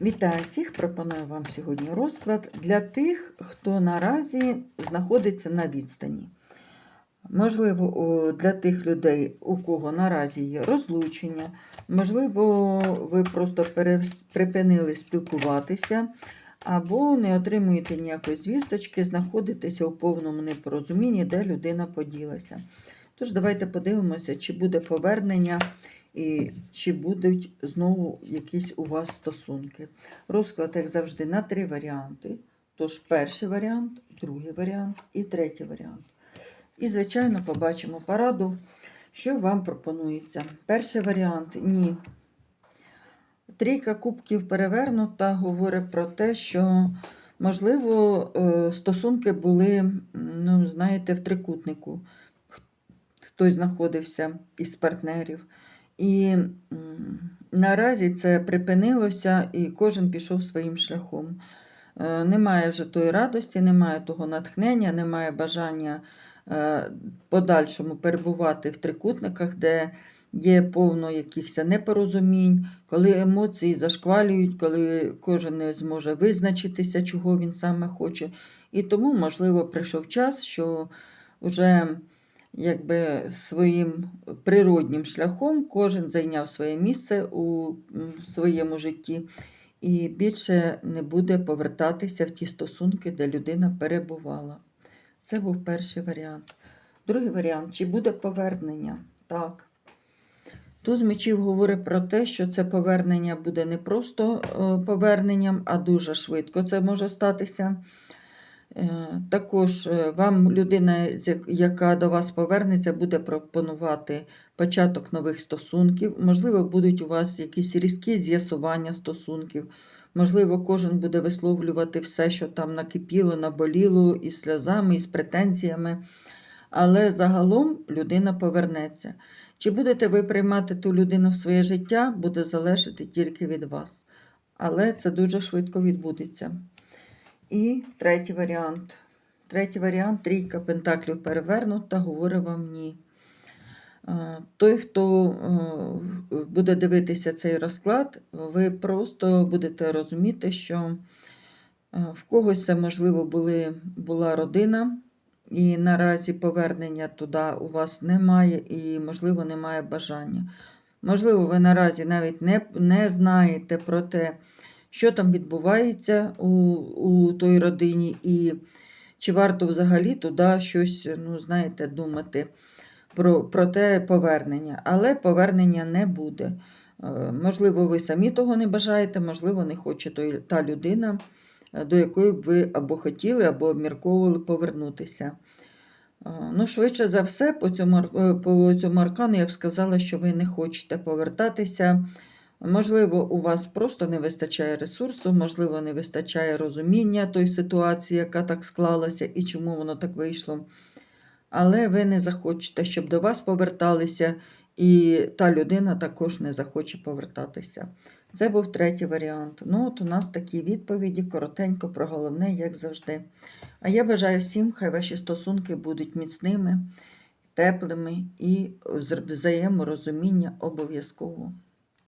Вітаю всіх! Пропоную вам сьогодні розклад для тих, хто наразі знаходиться на відстані. Можливо, для тих людей, у кого наразі є розлучення, можливо, ви просто припинили спілкуватися, або не отримуєте ніякої звісточки, знаходитеся у повному непорозумінні, де людина поділася. Тож, давайте подивимося, чи буде повернення і чи будуть знову якісь у вас стосунки. Розклад, як завжди, на три варіанти. Тож, перший варіант, другий варіант і третій варіант. І, звичайно, побачимо пораду, що вам пропонується. Перший варіант ні. Трійка кубків перевернута говорить про те, що, можливо, е, стосунки були, ну, знаєте, в трикутнику. Хтось знаходився із партнерів. І наразі це припинилося, і кожен пішов своїм шляхом. Е, Немає вже тої радості, немає того натхнення, немає бажання е, подальшому перебувати в трикутниках, де є повно якихось непорозумінь, коли емоції зашквалюють, коли кожен не зможе визначитися, чого він саме хоче. І тому, можливо, прийшов час, що вже якби своїм природнім шляхом кожен зайняв своє місце у своєму житті і більше не буде повертатися в ті стосунки, де людина перебувала. Це був перший варіант. Другий варіант чи буде повернення? Так. Туз мечів говорить про те, що це повернення буде не просто е, поверненням, а дуже швидко це може статися. Е, Також е, вам людина, яка до вас повернеться, буде пропонувати початок нових стосунків. Можливо, будуть у вас якісь різкі з'ясування стосунків. Можливо, кожен буде висловлювати все, що там накипіло, наболіло, із сльозами, із претензіями. Але загалом людина повернеться. Чи будете ви приймати ту людину в своє життя, буде залежати тільки від вас. Але це дуже швидко відбудеться. І третій варіант. Третій варіант трійка пентаклів перевернута, говорить вам ні. Е, Той, хто е, буде дивитися цей розклад, ви просто будете розуміти, що е, в когось це, можливо, були, була родина, і наразі повернення туди у вас немає, і, можливо, немає бажання. Можливо, ви наразі навіть не, не знаєте про те, що там відбувається у, у той родині, і чи варто взагалі туди щось, ну, знаєте, думати про, про те повернення. Але повернення не буде. Е, Можливо, ви самі того не бажаєте, можливо, не хоче той, та людина, е, до якої б ви або хотіли, або обмірковували повернутися. Е, Ну, швидше за все, по цьому, по цьому аркану я б сказала, що ви не хочете повертатися. Можливо, у вас просто не вистачає ресурсу, можливо, не вистачає розуміння тої ситуації, яка так склалася, і чому воно так вийшло. Але ви не захочете, щоб до вас поверталися, і та людина також не захоче повертатися. Це був третій варіант. Ну, от у нас такі відповіді, коротенько про головне, як завжди. А я бажаю всім, хай ваші стосунки будуть міцними, теплими і взаєморозуміння обов'язково.